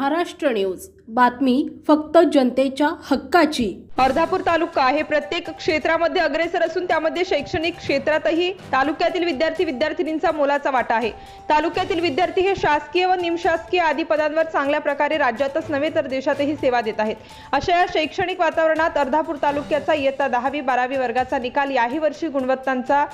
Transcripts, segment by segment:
Maharashtra news. बातमी फक्त जनतेच्या हक्काची. अर्धापूर तालुका हे प्रत्येक क्षेत्रामध्ये अग्रेसर असून त्यामध्ये शैक्षणिक क्षेत्रातही तालुक्यातील विद्यार्थी विद्यार्थिनींचा मोलाचा वाटा आहे. तालुक्यातील विद्यार्थी हे शासकीय व निमशासकीय आदी पदांवर चांगल्या प्रकारे राज्यातच नव्हे तर देशातही सेवा देत आहेत. अशा या शैक्षणिक वातावरणात अर्धापूर तालुक्याचा इयत्ता दहावी बारावी वर्गाचा निकाल याही वर्षी गुणवत्तांचा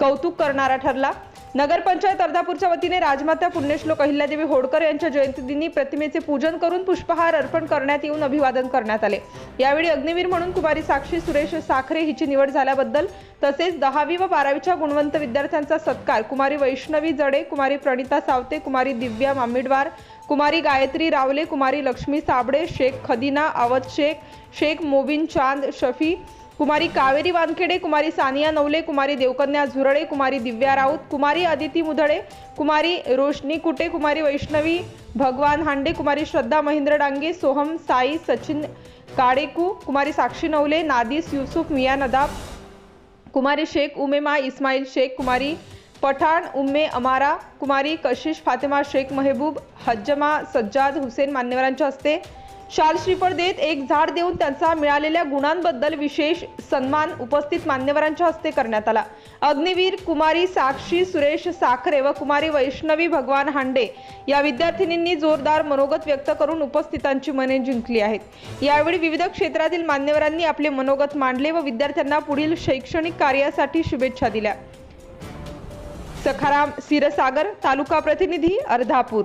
कौतुक करणारा ठरला. नगरपंचायत अर्धापूरच्या वतीने राजमाता पुण्यश्लोक अहिल्यादेवी होडकर यांच्या जयंतीदिनी प्रतिमेचे पूजन करून पुष्पहार अर्पण करण्यात येऊन अभिवादन करण्यात आले. यावेळी अग्निवीर म्हणून कुमारी साक्षी सुरेश साखरे हिची निवड झाल्याबद्दल तसेच दहावी व बारावीच्या गुणवंत विद्यार्थ्यांचा सत्कार कुमारी वैष्णवी जडे कुमारी प्रणिता सावते कुमारी दिव्या मामिडवार कुमारी गायत्री रावले कुमारी लक्ष्मी साबडे शेख खदिना अवध शेख शेख मोबिन चांद शफी कुमारी कावेरी वानखेडे कुमारी सानिया नवले कुमारी देवकन्या झुरळे कुमारी दिव्या राऊत कुमारी अदिती मुधळे कुमारी रोशनी कुटे कुमारी वैष्णवी भगवान हांडे कुमारी श्रद्धा महेंद्र डांगे सोहम साई सचिन काडेकू कुमारी साक्षी नवले नादिस युसुफ मिया नदाब कुमारी शेख उमेमा इस्माईल शेख कुमारी पठाण उम्मे अमारा कुमारी कशिश फातिमा शेख महेबूब हज्जमा सज्जाद हुसेन मान्यवरांच्या हस्ते शाल श्रीफळ देत एक झाड देऊन त्यांचा मिळालेल्या गुणांबद्दल विशेष सन्मान उपस्थित मान्यवरांच्या हस्ते करण्यात आला. अग्निवीर कुमारी साक्षी सुरेश साखरे व कुमारी वैष्णवी भगवान हांडे या विद्यार्थिनींनी जोरदार मनोगत व्यक्त करून उपस्थितांची मने जिंकली आहेत. यावेळी विविध क्षेत्रातील मान्यवरांनी आपले मनोगत मांडले व विद्यार्थ्यांना पुढील शैक्षणिक कार्यासाठी शुभेच्छा दिल्या. सखाराम सिरसागर तालुका प्रतिनिधी अर्धापूर.